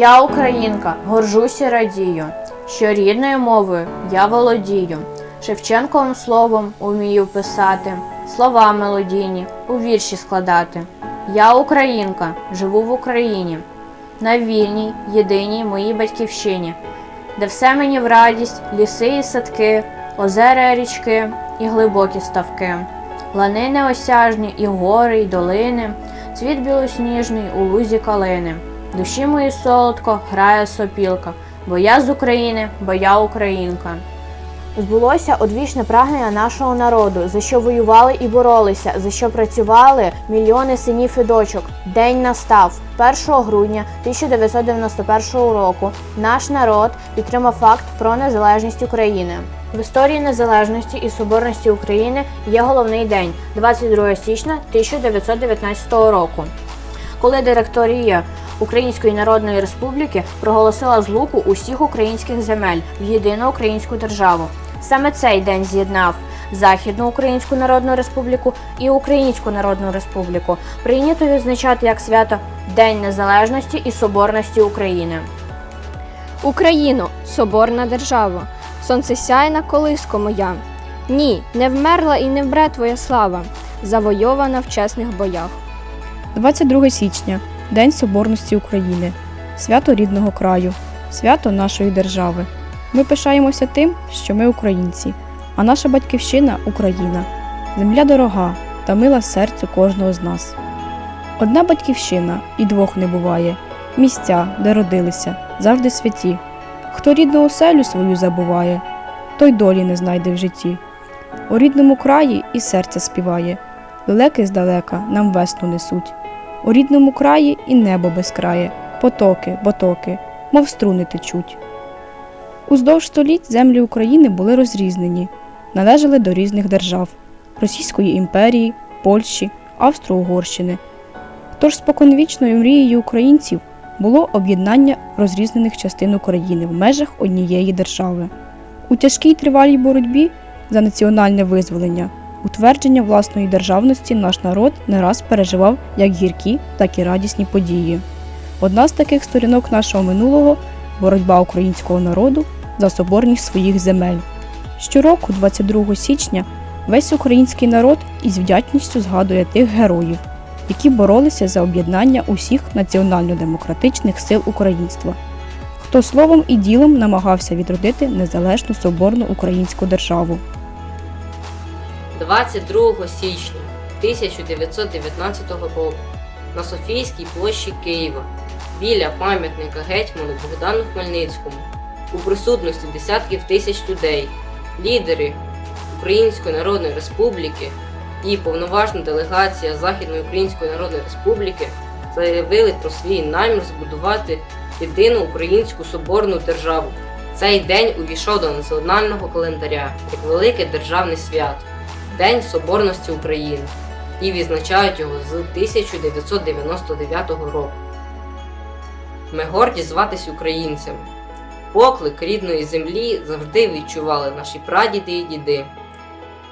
Я українка, горжуся радію, що рідною мовою я володію. Шевченковим словом умію писати, слова мелодійні у вірші складати. Я українка, живу в Україні, на вільній, єдиній моїй батьківщині, де все мені в радість, ліси і садки, озера, і річки і глибокі ставки, лани неосяжні, і гори, і долини, цвіт білосніжний у лузі калини. Душі мої солодко грає сопілка, бо я з України, бо я українка. Збулося одвічне прагнення нашого народу, за що воювали і боролися, за що працювали мільйони синів і дочок. День настав 1 грудня 1991 року. Наш народ підтримав факт про незалежність України. В історії незалежності і соборності України є головний день 22 січня 1919 року коли директорія Української Народної Республіки проголосила злуку усіх українських земель в єдину українську державу. Саме цей день з'єднав Західну Українську Народну Республіку і Українську Народну Республіку. Прийнято відзначати як свято День Незалежності і Соборності України. Україно, соборна держава, сонцесяйна колиско моя. Ні, не вмерла і не вмре твоя слава, завойована в чесних боях. 22 січня День Соборності України, свято рідного краю, свято нашої держави. Ми пишаємося тим, що ми українці, а наша батьківщина Україна. Земля дорога та мила серцю кожного з нас. Одна батьківщина і двох не буває. Місця, де родилися, завжди святі. Хто рідну оселю свою забуває, той долі не знайде в житті. У рідному краї і серце співає, лелеки здалека нам весну несуть. У рідному краї і небо безкрає, потоки, потоки, мов струни течуть. Уздовж століть землі України були розрізнені, належали до різних держав Російської імперії, Польщі, Австро-Угорщини. Тож споконвічною мрією українців було об'єднання розрізнених частин України в межах однієї держави. У тяжкій тривалій боротьбі за національне визволення утвердження власної державності наш народ не раз переживав як гіркі, так і радісні події. Одна з таких сторінок нашого минулого боротьба українського народу за соборність своїх земель. Щороку, 22 січня, весь український народ із вдячністю згадує тих героїв, які боролися за об'єднання усіх національно-демократичних сил українства, хто словом і ділом намагався відродити незалежну соборну українську державу. 22 січня 1919 року на Софійській площі Києва біля пам'ятника гетьману Богдану Хмельницькому у присутності десятків тисяч людей, лідери Української Народної Республіки і повноважна делегація Західної Української Народної Республіки заявили про свій намір збудувати єдину українську соборну державу. Цей день увійшов до національного календаря як велике державне свято. День Соборності України і відзначають його з 1999 року. Ми горді зватись українцями. Поклик рідної землі завжди відчували наші прадіди і діди,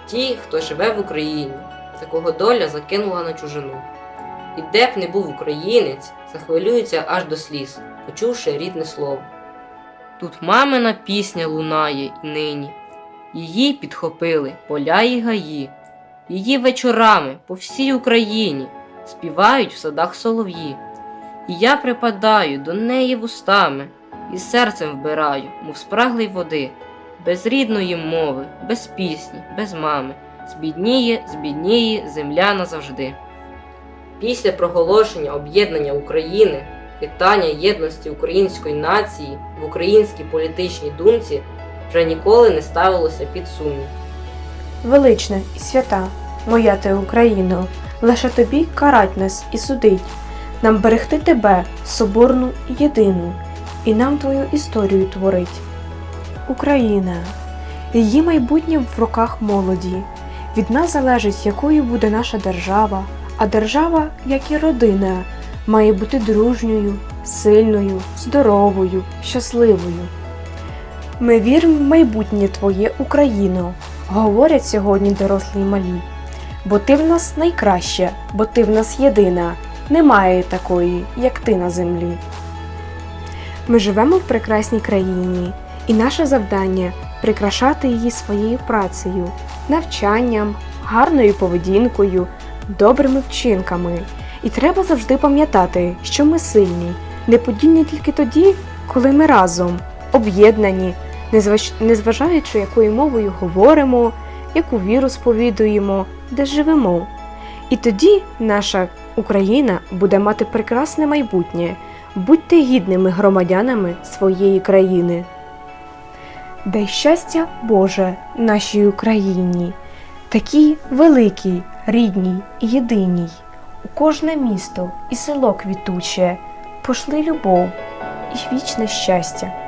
ті, хто живе в Україні, за кого доля закинула на чужину. І де б не був українець, захвилюється аж до сліз, почувши рідне слово. Тут мамина пісня лунає і нині. Її підхопили поля і гаї, її вечорами по всій Україні співають в садах солов'ї. І я припадаю до неї вустами і серцем вбираю, мов спраглий води, без рідної мови, без пісні, без мами, збідніє, збідніє земля назавжди. Після проголошення об'єднання України, питання єдності української нації в українській політичній думці вже ніколи не ставилося під сумнів. Велична і свята, моя ти Україно, лише тобі карать нас і судить, нам берегти тебе, соборну єдину, і нам твою історію творить. Україна, її майбутнє в руках молоді. Від нас залежить, якою буде наша держава, а держава, як і родина, має бути дружньою, сильною, здоровою, щасливою. Ми віримо в майбутнє твоє Україно, говорять сьогодні дорослі й малі. Бо ти в нас найкраща, бо ти в нас єдина, немає такої, як ти на землі. Ми живемо в прекрасній країні, і наше завдання прикрашати її своєю працею, навчанням, гарною поведінкою, добрими вчинками. І треба завжди пам'ятати, що ми сильні, неподільні тільки тоді, коли ми разом, об'єднані, незважаючи, якою мовою говоримо, яку віру сповідуємо, де живемо. І тоді наша Україна буде мати прекрасне майбутнє. Будьте гідними громадянами своєї країни. Дай щастя Боже нашій Україні, такій великій, рідній і єдиній. У кожне місто і село квітуче, пошли любов і вічне щастя.